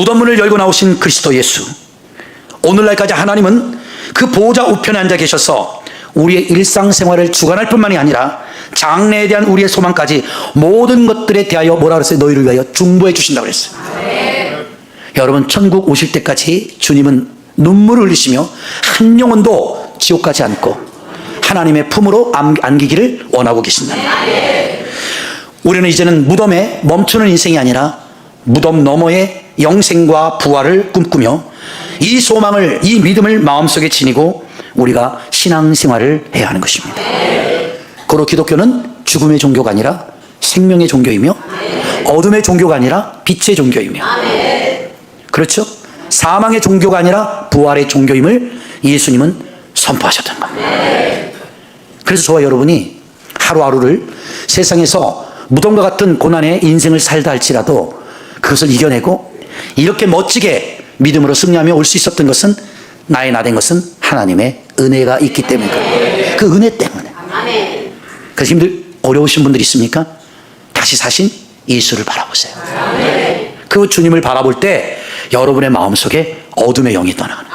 무덤문을 열고 나오신 그리스도 예수. 오늘날까지 하나님은 그 보호자 우편에 앉아 계셔서 우리의 일상생활을 주관할 뿐만이 아니라 장래에 대한 우리의 소망까지 모든 것들에 대하여 뭐라 그랬어요? 너희를 위하여 중보해 주신다고 그랬어요. 여러분 천국 오실 때까지 주님은 눈물을 흘리시며 한 영혼도 지옥 가지 않고 하나님의 품으로 안- 안기기를 원하고 계신다. 우리는 이제는 무덤에 멈추는 인생이 아니라 무덤 너머의 영생과 부활을 꿈꾸며 이 소망을 이 믿음을 마음속에 지니고 우리가 신앙생활을 해야 하는 것입니다. 그로 기독교는 죽음의 종교가 아니라 생명의 종교이며 어둠의 종교가 아니라 빛의 종교이며 그렇죠? 사망의 종교가 아니라 부활의 종교임을 예수님은 선포하셨던 겁니다. 그래서 저와 여러분이 하루하루를 세상에서 무덤과 같은 고난의 인생을 살다 할지라도 그것을 이겨내고 이렇게 멋지게 믿음으로 승리하며 올 수 있었던 것은 나의 나 된 것은 하나님의 은혜가 있기 때문에 그 은혜 때문에 그래서 힘들 어려우신 분들 있습니까? 다시 사신 예수를 바라보세요. 그 주님을 바라볼 때 여러분의 마음속에 어둠의 영이 떠나가는.